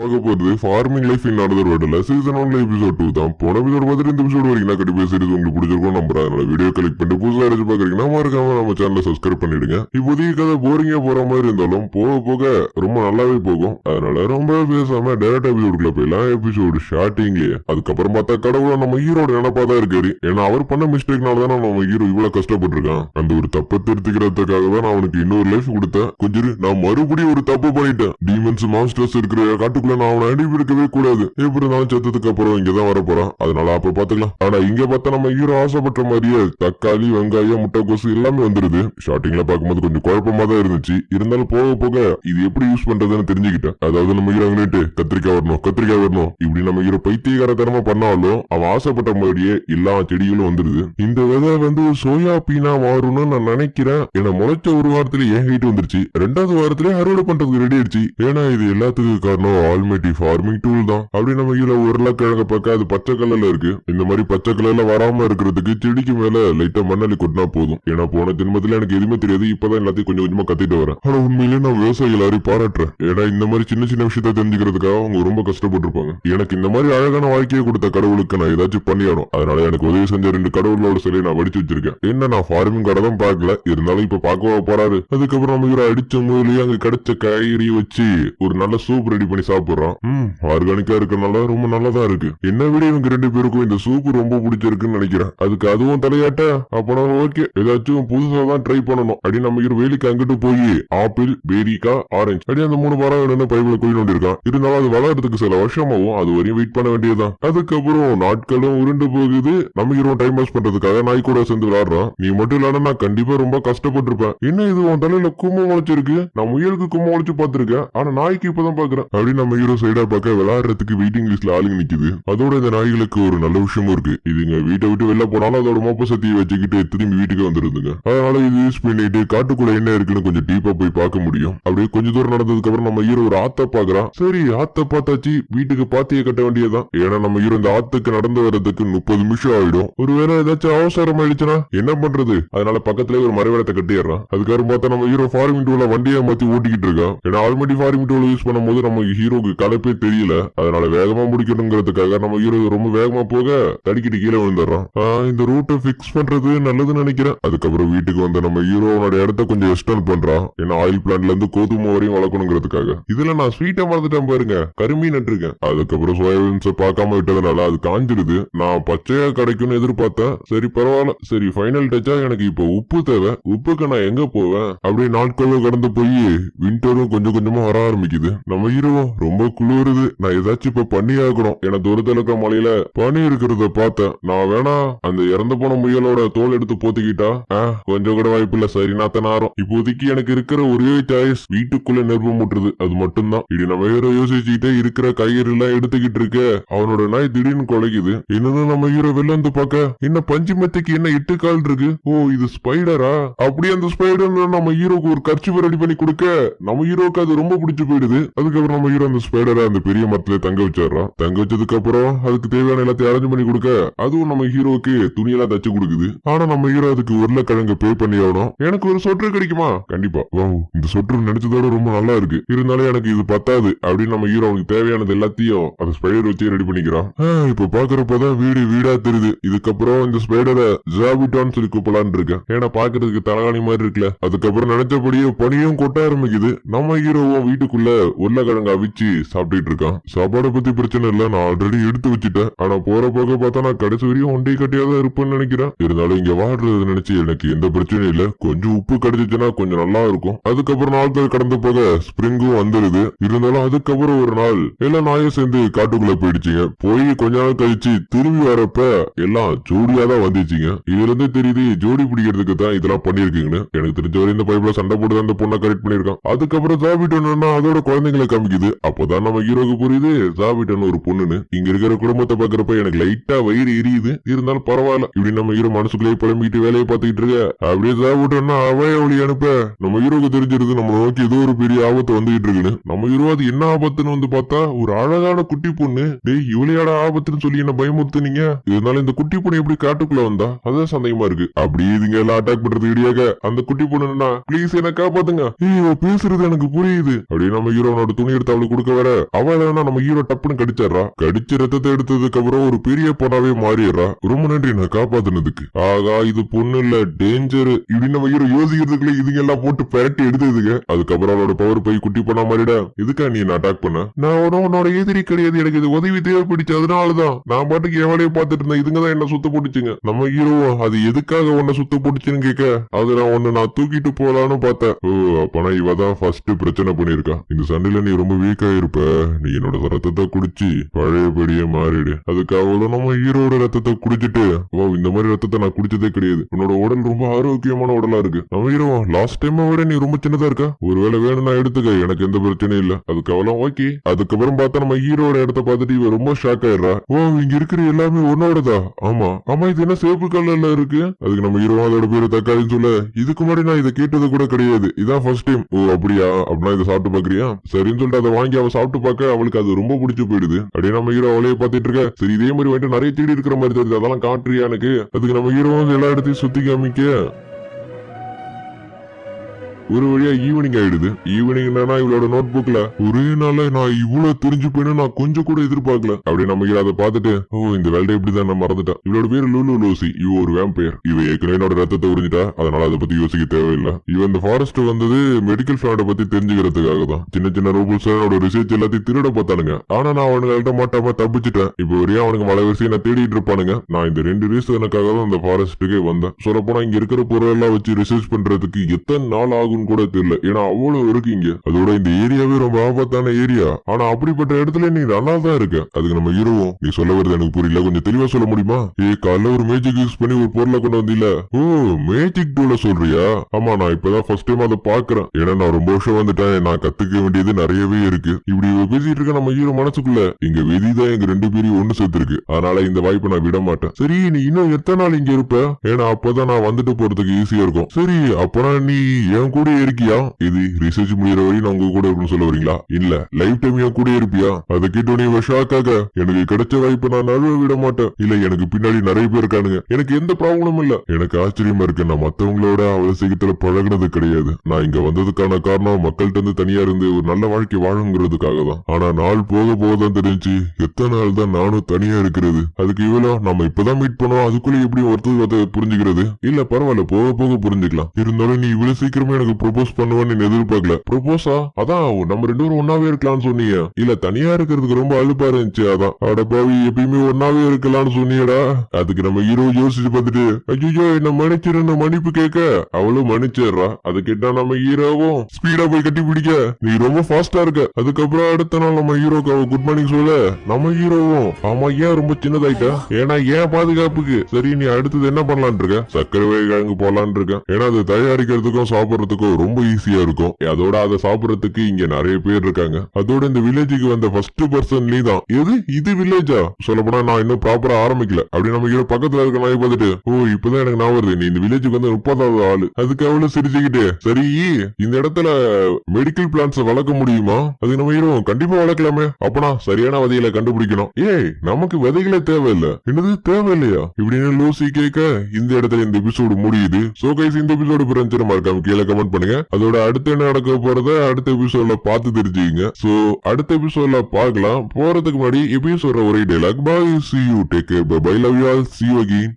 பார்க்க போறது farming life in another வேர்ல்ட்ல சீசன் ஒன்ல எபிசோட் டூ தான். போன எபிசோட் பார்த்துட்டு இந்த எபிசோட் வரைக்கும் நான் கண்டிப்பா சீரிஸ் உங்களுக்கு பிடிச்சிருக்கோம் நம்புறேன். அதனால வீடியோ கிளிக் பண்ணிட்டு புதுசாக எடுத்து பார்க்குறீங்கன்னா மறக்காம நம்ம சேனலை சப்ஸ்கிரைப் பண்ணிடுங்க. இப்போதைய கதை போரிங்கே போற மாதிரி இருந்தாலும் போக போக ரொம்ப நல்லாவே போகும். அதனால ரொம்ப பேசாம டேரக்ட் எபிசோடுக்குள்ள போயிடலாம். எபிசோடு ஸ்டார்டிங்லயே அதுக்கப்புறம் பார்த்தா கடவுள் நம்ம ஹீரோட நினைப்பா தான் இருக்காரு ஏன்னா அவர் பண்ண மிஸ்டேக்னால தான் நம்ம ஹீரோ இவ்வளோ கஷ்டப்பட்டிருக்கான். அந்த ஒரு தப்பை திருத்திக்கிறதுக்காக தான் நான் அவனுக்கு இன்னொரு லைஃப் கொடுத்தேன். கொஞ்சம் நான் மறுபடியும் ஒரு தப்பு பண்ணிட்டேன். டீமன்ஸ் மாஸ்டர்ஸ் இருக்கிற வீட்டுக்குள்ள நான் அவனை அனுப்பி இருக்கவே கூடாது. எப்படி இருந்தாலும் செத்ததுக்கு அப்புறம் இங்கதான் வரப்போறான். அதனால அப்ப பாத்துக்கலாம். ஆனா இங்க பார்த்தா நம்ம ஹீரோ ஆசைப்பட்ட மாதிரியே தக்காளி வெங்காயம் முட்டைக்கோசு எல்லாமே வந்துருது. ஸ்டார்டிங்ல பார்க்கும்போது கொஞ்சம் குழப்பமா தான் இருந்துச்சு. இருந்தாலும் போக போக இது எப்படி யூஸ் பண்றதுன்னு தெரிஞ்சுக்கிட்டேன். அதாவது நம்ம ஹீரோ அங்கிட்டு கத்திரிக்காய் வரணும் கத்திரிக்காய் வரணும். இப்படி நம்ம ஹீரோ பைத்தியகாரத்தனமா பண்ணாலும் அவன் ஆசைப்பட்ட மாதிரியே எல்லா செடிகளும் வந்துருது. இந்த விதை வந்து சோயா பீனா மாறும்னு நான் நினைக்கிறேன். ஏன்னா முளைச்ச ஒரு வாரத்துல என் ஹைட் வந்துருச்சு? ரெண்டாவது வாரத்திலே அறுவடை பண்றதுக்கு ரெடி ஆயிடுச்சு. ஏன்னா இது எல்லாத்துக்கும் காரணம் ஆல்மேட்டி ஃபார்மிங் டூல் தான். அப்படி நம்ம கீழே உருளைக்கிழங்க பார்க்க அது பச்சை கலர்ல இருக்கு. இந்த மாதிரி பச்சை கலர்ல வராம இருக்கிறதுக்கு செடிக்கு மேல லைட்டா மண்ணலி கொட்டினா போதும். ஏன்னா போன தினமத்துல எனக்கு எதுவுமே தெரியாது. இப்பதான் எல்லாத்தையும் கொஞ்சம் கொஞ்சமா கத்திட்டு வரேன். ஆனா உண்மையிலேயே நான் விவசாயிகள் எல்லாரையும் பாராட்டுறேன். ஏன்னா இந்த மாதிரி சின்ன சின்ன விஷயத்த தெரிஞ்சுக்கிறதுக்காக அவங்க ரொம்ப கஷ்டப்பட்டிருப்பாங்க. எனக்கு இந்த மாதிரி அழகான வாழ்க்கையை கொடுத்த கடவுளுக்கு நான் ஏதாச்சும் பண்ணியாடும் அதனால எனக்கு உதவி செஞ்ச ரெண்டு கடவுளோட சிலையை நான் வடிச்சு வச்சிருக்கேன். என்ன நான் ஃபார்மிங் கடை தான் பார்க்கல. இருந்தாலும் இப்ப பார்க்கவா போறாரு. அதுக்கப்புறம் நம்ம இவரை அடிச்ச முதல்லயே அங்க கிடைச்ச காய்கறி வச்சு ஒரு நல்ல சூப் ரெடி பண்ணி சாப்பிடுறான் ம். ஆர்கானிக்கா இருக்கறனால ரொம்ப நல்லதா இருக்கு. என்ன விட இவங்க ரெண்டு பேருக்கும் இந்த சூப் ரொம்ப பிடிச்சிருக்குன்னு நினைக்கிறேன். அதுக்கு அதுவும் தலையாட்ட? அப்பனா ஓகே ஏதாச்சும் புதுசா தான் ட்ரை பண்ணணும். அப்படி நம்ம இரு வேலிக்கு அங்கிட்டு போய் ஆப்பிள் பேரிக்கா ஆரஞ்சு. அப்படி அந்த மூணு மரம் வேணும்னு பைபிள கோயில் கொண்டிருக்கான்? இருந்தாலும் அது வளர்றதுக்கு சில வருஷமாவும் அது வரையும் வெயிட் பண்ண வேண்டியதுதான். அதுக்கப்புறம் நாட்களும் உருண்டு போகுது. நம்ம ஹீரோ டைம் பாஸ் பண்றதுக்காக நாய் கூட சேர்ந்து விளையாடுறான். நீ மட்டும் இல்லாம நான் கண்டிப்பா ரொம்ப கஷ்டப்பட்டிருப்பேன். என்ன இது உன் தலையில கும்பம் முளைச்சிருக்கு? நான் முயலுக்கு கும்பம் முளைச்சு பார்த்திருக்கேன். ஆனா நாய்க்கு இப்பதான் பாக்குறேன் அப்படி நம்ம ஹீரோ சைடா பார்க்க விளையாடுறதுக்கு வெயிட்டிங் லிஸ்ட்ல ஆளுங்க நிக்குது. அதோட இந்த நாய்களுக்கு ஒரு நல்ல விஷயமும் இருக்கு. இதுங்க வீட்டை விட்டு வெளில போனாலும் அதோட மோப்ப சத்தியை வச்சுக்கிட்டு திரும்பி வீட்டுக்கு வந்துருந்துங்க அதனால இது யூஸ் பண்ணிட்டு காட்டுக்குள்ள என்ன இருக்குன்னு கொஞ்சம் டீப்பா போய் பார்க்க முடியும். அப்படியே கொஞ்ச தூரம் நடந்ததுக்கு அப்புறம் நம்ம ஹீரோ ஒரு ஆத்த பாக்குறான். சரி ஆத்த பார்த்தாச்சு. வீட்டுக்கு பாத்திய கட்ட வேண்டியதான் ஏன்னா நம்ம ஹீரோ இந்த ஆத்துக்கு நடந்து வர்றதுக்கு முப்பது நிமிஷம் ஆயிடும். ஒருவேளை ஏதாச்சும் அவசரம் ஆயிடுச்சுன்னா என்ன பண்றது? அதனால பக்கத்துல ஒரு மறைவிடத்தை கட்டிடுறான். அதுக்கப்புறம் பார்த்தா நம்ம ஹீரோ ஃபார்மிங் டூல வண்டியை மாத்தி ஓட்டிக்கிட்டு இருக்கான். ஏன்னா ஆல்ரெடி ஃபார்மிங் டூல யூஸ் பண்ணும்போது நம்ம ஹீரோ ஹீரோக்கு கலப்பே தெரியல. அதனால வேகமா முடிக்கணுங்கிறதுக்காக நம்ம ஹீரோ ரொம்ப வேகமா போக தடிக்கிட்டு கீழே விழுந்துடுறான் இந்த ரூட்டை பிக்ஸ் பண்றது நல்லதுன்னு நினைக்கிறேன். அதுக்கப்புறம் வீட்டுக்கு வந்த நம்ம ஹீரோனோட இடத்த கொஞ்சம் எக்ஸ்டர்ன் பண்றான் ஏன்னா ஆயில் பிளான்ட்ல இருந்து கோதுமை வரையும் வளர்க்கணுங்கிறதுக்காக. இதுல நான் ஸ்வீட்டை மறந்துட்டேன் பாருங்க. கருமீன் இருக்கேன் அதுக்கப்புறம் சோயாபீன்ஸை பார்க்காம விட்டதுனால அது காஞ்சிடுது. நான் பச்சையா கிடைக்கும்னு எதிர்பார்த்தேன். சரி பரவாயில்ல. சரி ஃபைனல் டச்சா எனக்கு இப்போ உப்பு தேவை. உப்புக்கு நான் எங்க போவேன்? அப்படியே நாட்களும் கடந்து போய் விண்டரும் கொஞ்சம் கொஞ்சமா வர ஆரம்பிக்குது. நம்ம ஹீரோ ரொம்ப குளிருது. நான் ஏதாச்சும் இப்ப பண்ணி ஆகணும். என துரதலக்க மலையில பனி இருக்கிறத பார்த்தேன். நான் வேணா அந்த இறந்து போன முயலோட தோல் எடுத்து போத்திக்கிட்டா? கொஞ்சம் கூட வாய்ப்பு இல்ல சரி நான் ஆறும். இப்போதைக்கு எனக்கு இருக்கிற ஒரே சாய்ஸ் வீட்டுக்குள்ள நெருப்பு முட்டுறது. அது மட்டும்தான். இப்படி நம்ம ஹீரோ யோசிச்சுக்கிட்டே இருக்கிற கயிறு எல்லாம் எடுத்துக்கிட்டு இருக்க. அவனோட நாய் திடீர்னு குலைக்குது. என்னன்னு நம்ம ஹீரோ வெளில வந்து என்ன பஞ்சு மெத்தைக்கு என்ன எட்டு கால் இருக்கு? ஓ இது ஸ்பைடரா அப்படியே அந்த ஸ்பைடர் நம்ம ஹீரோக்கு ஒரு கர்ச்சி ரெடி பண்ணி கொடுக்க நம்ம ஹீரோக்கு அது ரொம்ப பிடிச்சு போயிடுது. அதுக்கப்புறம் நம்ம ஹீரோ அந்த ஸ்பைடரை அந்த பெரிய மரத்துல தங்க வச்சிடறான் தங்க வச்சதுக்கு அப்புறம் அதுக்கு தேவையான எல்லாத்தையும் அரேஞ்ச் பண்ணி கொடுக்க. அதுவும் நம்ம ஹீரோக்கு துணியெல்லாம் தச்சு கொடுக்குது. ஆனா நம்ம ஹீரோ அதுக்கு உருளைக்கிழங்கு பே பண்ணி ஆகணும். எனக்கு ஒரு சொற்று கிடைக்குமா? கண்டிப்பா. வாங்க இந்த சொற்று நினைச்சதோட ரொம்ப நல்லா இருக்கு. இருந்தாலும் எனக்கு இது பத்தாது. அப்படின்னு நம்ம ஹீரோ அவனுக்கு தேவையானது எல்லாத்தையும் அந்த ஸ்பைடர் வச்சு ரெடி பண்ணிக்கிறான் இப்ப பாக்குறப்பதான் வீடு வீடா தெரியுது. இதுக்கப்புறம் இந்த ஸ்பைடரை ஜாபிட்டான்னு சொல்லி கூப்பிடலான்னு இருக்கேன். ஏன்னா பாக்குறதுக்கு தலகாணி மாதிரி இருக்குல்ல. அதுக்கப்புறம் நினைச்சபடியே பனியும் கொட்ட ஆரம்பிக்குது. நம்ம ஹீரோவும் வீட்டுக்குள்ள உருளைக்கிழங்கு அவிச்சு சாப்பிட்டுட்டு இருக்கான். சாப்பாடை பத்தி பிரச்சனை இல்ல. நான் ஆல்ரெடி எடுத்து வச்சுட்டேன். ஆனா போற போக பார்த்தா நான் கடைசி வரையும் ஒண்டை கட்டியா தான் இருப்பேன்னு நினைக்கிறேன். இருந்தாலும் இங்க வாடுறது நினைச்சு எனக்கு எந்த பிரச்சனையும் இல்ல. கொஞ்சம் உப்பு கிடைச்சிச்சுன்னா கொஞ்சம் நல்லா இருக்கும். அதுக்கப்புறம் நாட்கள் கடந்து போக ஸ்ப்ரிங்கும் வந்துருது. இருந்தாலும் அதுக்கப்புறம் ஒரு நாள் எல்லா நாயும் சேர்ந்து காட்டுக்குள்ள போயிடுச்சுங்க. போய் கொஞ்ச நாள் கழிச்சு திரும்பி வரப்ப எல்லாம் ஜோடியா தான் வந்துச்சுங்க. இதுல இருந்தே தெரியுது ஜோடி பிடிக்கிறதுக்கு தான் இதெல்லாம் பண்ணிருக்கீங்கன்னு எனக்கு தெரிஞ்ச வரை இந்த பைப்ல சண்டை போட்டு தான் அந்த பொண்ணை கரெக்ட் பண்ணிருக்கான் அதுக்கப்புறம் சாப்பிட்டு அதோட குழந்தைங்களை காமிக்குது. அப்போதான் நம்ம ஹீரோக்கு புரியுது. ஜாபிட்டன் ஒரு பொண்ணுன்னு. இங்க இருக்கிற குடும்பத்தை பாக்குறப்ப எனக்கு லைட்டா வயிறு எரியுது. இருந்தாலும் பரவாயில்ல. இப்படி நம்ம ஹீரோ மனசுக்குள்ளேயே புலம்பிக்கிட்டு வேலையை பார்த்துக்கிட்டு இருக்க. அப்படியே ஜாபிட்டோன்னா அவன் ஒளி அனுப்ப. நம்ம ஹீரோக்கு தெரிஞ்சிருது. நம்ம நோக்கி ஏதோ ஒரு பெரிய ஆபத்து வந்துகிட்டு இருக்குன்னு. நம்ம ஹீரோ அது என்ன ஆபத்துன்னு வந்து பார்த்தா ஒரு அழகான குட்டி பொண்ணு. டேய் இவளையாட ஆபத்துன்னு சொல்லி என்ன பயமுறுத்துனீங்க? இதனால இந்த குட்டி பொண்ணு எப்படி காட்டுக்குள்ள வந்தா? அதான் சந்தேகமா இருக்கு. அப்படியே இதுங்க எல்லாம் அட்டாக் பண்றது இடியாக அந்த குட்டி பொண்ணுன்னா ப்ளீஸ் என்ன காப்பாத்துங்க. ஏய் பேசுறது எனக்கு புரியுது. அப்படியே நம்ம ஹீரோனோட துணி எடுத்து அவளுக்கு கொடுக்க வர அவ நம்ம ஹீரோ டப்புன்னு கடிச்சிடுறா கடிச்சு ரத்தத்தை எடுத்ததுக்கு அப்புறம் ஒரு பெரிய பொண்ணாவே மாறிடுறா ரொம்ப நன்றி நான் காப்பாத்தினதுக்கு. ஆகா இது பொண்ணு இல்ல டேஞ்சர் இப்படி நம்ம ஹீரோ யோசிக்கிறதுக்குள்ள இதுங்க எல்லாம் போட்டு பெரட்டி எடுத்ததுங்க. அதுக்கப்புறம் அவளோட பவர் போய் குட்டி பண்ண மாறிட. இதுக்கா நீ நான் அட்டாக் பண்ண? நான் உன்னோட எதிரி கிடையாது. எனக்கு இது உதவி தேவைப்படுச்சு. அதனாலதான் நான் பாட்டுக்கு என் வேலையை பார்த்துட்டு இருந்தேன். இதுங்க தான் என்ன சுத்த போட்டுச்சுங்க. நம்ம ஹீரோ அது எதுக்காக உன்னை சுத்த போட்டுச்சுன்னு கேட்க? அது நான் உன்னை நான் தூக்கிட்டு போலான்னு பார்த்தேன். ஓ அப்பனா இவ தான் ஃபர்ஸ்ட் பிரச்சனை பண்ணிருக்கா இந்த சண்டையில நீ ரொம்ப வீக்கா இருப்ப? நீ என்னோட ரத்தத்தை குடிச்சு பழையபடியே மாறிடு. அதுக்கு நம்ம ஹீரோட ரத்தத்தை குடிச்சிட்டு ஓ இந்த மாதிரி ரத்தத்தை நான் குடிச்சதே கிடையாது. உன்னோட உடல் ரொம்ப ஆரோக்கியமான உடலா இருக்கு. நம்ம ஹீரோ லாஸ்ட் டைம் விட நீ ரொம்ப சின்னதா இருக்கா. ஒருவேளை வேணும்னா எடுத்துக்க. எனக்கு எந்த பிரச்சனையும் இல்ல. அதுக்கு ஓகே. அதுக்கப்புறம் பார்த்தா நம்ம ஹீரோட இடத்த பார்த்துட்டு இவ ரொம்ப ஷாக் ஆயிடுறா. ஓ இங்க இருக்கிற எல்லாமே உன்னோடதா? ஆமா. ஆமா இது என்ன சேப்பு கலர்ல இருக்கு? அதுக்கு நம்ம ஹீரோ அதோட பேரு தக்காளின்னு சொல்ல. இதுக்கு முன்னாடி நான் இதை கேட்டது கூட கிடையாது. இதான் ஃபர்ஸ்ட் டைம் ஓ அப்படியா? அப்படின்னா இதை சாப்பிட்டு பாக்குறியா சரின்னு சொல்லிட்டு அதை வாங்கி அவ சாப்பிட்டு பார்க்க அவளுக்கு அது ரொம்ப பிடிச்சு போயிடுது. அப்படியே நம்ம ஹீரோ அவளையே பார்த்துட்டு இருக்க. சரி இதே மாதிரி வந்துட்டு நிறைய தேடி இருக்கிற மாதிரி தெரியுது. அதெல்லாம் காட்டுறியா எனக்கு? அதுக்கு நம்ம ஹீரோ எல்லா இடத்தையும் சுத்தி காமிக்க. ஒரு வழியா ஈவினிங் ஆயிடுது. ஈவினிங் என்னன்னா இவளோட நோட் புக்ல ஒரே நாள நான் இவ்வளவு தெரிஞ்சு போயின்னு நான் கொஞ்சம் கூட எதிர்பார்க்கல. அப்படி நம்ம அதை பார்த்துட்டு ஓ இந்த வேலையை இப்படிதான் நான் மறந்துட்டேன். இவளோட பேரு லூலு லூசி. இவ ஒரு வேம்பயர் இவ ஏற்கனவே என்னோட ரத்தத்தை உறிஞ்சிட்டா அதனால அதை பத்தி யோசிக்க தேவையில்லை. இவ இந்த ஃபாரஸ்ட் வந்தது மெடிக்கல் ஃபிளாட பத்தி தெரிஞ்சுக்கிறதுக்காக தான். சின்ன சின்ன ரூபல்ஸ் அவனோட ரிசர்ச் எல்லாத்தையும் திருட பார்த்தானுங்க. ஆனா நான் அவனுங்கள்ட்ட மாட்டாம தப்பிச்சிட்டேன். இப்போ வரையும் அவனுக்கு மலை வரிசையை நான் தேடிட்டு இருப்பானுங்க. நான் இந்த ரெண்டு ரீசனுக்காக தான் இந்த ஃபாரஸ்ட்டுக்கே வந்தேன். சொல்லப்போனா போனா இங்க இருக்கிற பொருள் எல்லாம் வச்சு ரிசர்ச் பண்றதுக்கு எத்தனை நாள் ஆகும் ஆகும்னு கூட தெரியல. ஏன்னா அவ்வளவு இருக்கு இங்க அதோட இந்த ஏரியாவே ரொம்ப ஆபத்தான ஏரியா. ஆனா அப்படிப்பட்ட இடத்துல நீ நல்லா தான் இருக்க. அதுக்கு நம்ம இருவோம். நீ சொல்ல வருது எனக்கு புரியல. கொஞ்சம் தெளிவா சொல்ல முடியுமா? ஏ காலைல ஒரு மேஜிக் யூஸ் பண்ணி ஒரு பொருளை கொண்டு வந்தீல? ஓ மேஜிக் டூல சொல்றியா? ஆமா நான் இப்பதான் ஃபர்ஸ்ட் டைம் அதை பாக்குறேன் ஏன்னா நான் ரொம்ப வருஷம் வந்துட்டேன். நான் கத்துக்க வேண்டியது நிறையவே இருக்கு. இப்படி பேசிட்டு இருக்க நம்ம ஹீரோ மனசுக்குள்ள. இங்க விதி தான் எங்க ரெண்டு பேரையும் ஒண்ணு சேர்த்திருக்கு. அதனால இந்த வாய்ப்பை நான் விட மாட்டேன். சரி நீ இன்னும் எத்தனை நாள் இங்க இருப்ப? ஏன்னா அப்பதான் நான் வந்துட்டு போறதுக்கு ஈஸியா இருக்கும். சரி அப்பனா நீ என் கூட இருக்கியா? இது ரிசர்ச் முடியற வரையும் நான் உங்க கூட இருக்குன்னு சொல்ல வரீங்களா? இல்ல லைஃப் டைம் என் கூட இருப்பியா? அதை கேட்டோடனே இவ ஷாக்காக எனக்கு கிடைச்ச வாய்ப்பு நான் நழுவ விட மாட்டேன். இல்ல எனக்கு பின்னாடி நிறைய பேர் இருக்கானுங்க. எனக்கு எந்த ப்ராப்ளமும் இல்ல. எனக்கு ஆச்சரியமா இருக்கு. நான் மத்தவங்களோட அவசியத்துல பழகினது பழகுனது கிடையாது. நான் இங்க வந்ததுக்கான காரணம் மக்கள்கிட்ட இருந்து தனியா இருந்து ஒரு நல்ல வாழ்க்கை வாழுங்கிறதுக்காக தான். ஆனா நாள் போக போக தான் தெரிஞ்சு எத்தனை நாள் தான் நானும் தனியா இருக்கிறது? அதுக்கு இவ்வளோ நம்ம இப்பதான் மீட் பண்ணோம் அதுக்குள்ள எப்படி ஒருத்தர் புரிஞ்சுக்கிறது? இல்ல பரவாயில்ல. போக போக புரிஞ்சுக்கலாம். இருந்தாலும் நீ இவ்வளவு சீக்கிரமே எனக்கு ப்ரொபோஸ் பண்ணுவான்னு எதிர்பார்க்கல. ப்ரொபோஸா அதான் நம்ம ரெண்டு பேரும் ஒன்னாவே இருக்கலாம்னு சொன்னீங்க. இல்ல தனியா இருக்கிறதுக்கு ரொம்ப அழுப்பா இருந்துச்சு அதான். அட பாவி எப்பயுமே ஒன்னாவே இருக்கலாம்னு சொன்னியடா அதுக்கு நம்ம ஹீரோ யோசிச்சு பார்த்துட்டு ஐயோ என்ன மன்னிச்சிருந்த மன்னிப்பு கேட்க? அவளும் மன்னிச்சிடுறா. அது கேட்டா நம்ம ஹீரோவும் ஸ்பீடா போய் கட்டி பிடிக்க. நீ ரொம்ப ஃபாஸ்டா இருக்க. அதுக்கப்புறம் அடுத்த நாள் நம்ம ஹீரோக்கு அவ குட் மார்னிங் சொல்ல. நம்ம ஹீரோவும் ஆமா ஏன் ரொம்ப சின்னதாயிட்ட? ஏன்னா ஏன் பாதுகாப்புக்கு. சரி நீ அடுத்தது என்ன பண்ணலான் இருக்க? சர்க்கரை வகை கிழங்கு போலான் இருக்க ஏன்னா அது தயாரிக்கிறதுக்கும் சாப்பிடுறதுக்கும் ரொம்ப ஈஸியா இருக்கும். அதோட அதை சாப்பிடுறதுக்கு இங்க நிறைய பேர் இருக்காங்க. அதோட இந்த வில்லேஜுக்கு வந்த ஃபர்ஸ்ட் பர்சன் நீ தான். எது? இது வில்லேஜா சொல்ல போனா நான் இன்னும் ப்ராப்பரா ஆரம்பிக்கல. அப்படி நம்ம ஹீரோ பக்கத்துல இருக்க நாய் பார்த்துட்டு ஓ இப்பதான் எனக்கு நான் வருது. நீ இந்த வில்லேஜுக்கு வந்து முப்பதாவது ஆளு. அதுக்கு அவ்வளவு சிரிச்சுக்கிட்டு சரி இந்த இடத்துல மெடிக்கல் பிளான்ஸ் வளர்க்க முடியுமா? அது நம்ம ஹீரோ கண்டிப்பா வளர்க்கலாமே. அப்பனா சரியான விதைகளை கண்டுபிடிக்கணும். ஏய் நமக்கு விதைகளே தேவையில்லை. என்னது? தேவையில்லையா? இப்படின்னு லூசி கேட்க இந்த இடத்துல இந்த எபிசோடு முடியுது. சோ கைஸ் இந்த எபிசோடு பிறந்துச்சு இருக்காம கீழே கமெண்ட் பண்ணுங்க. அதோட அடுத்து என்ன நடக்க போறத அடுத்த எபிசோட்ல பார்த்து தெரிஞ்சுக்கங்க. சோ அடுத்த எபிசோட்ல பார்க்கலாம். போறதுக்கு முன்னாடி எபிசோட ஒரே dialogue bye see you take bye love you all see you again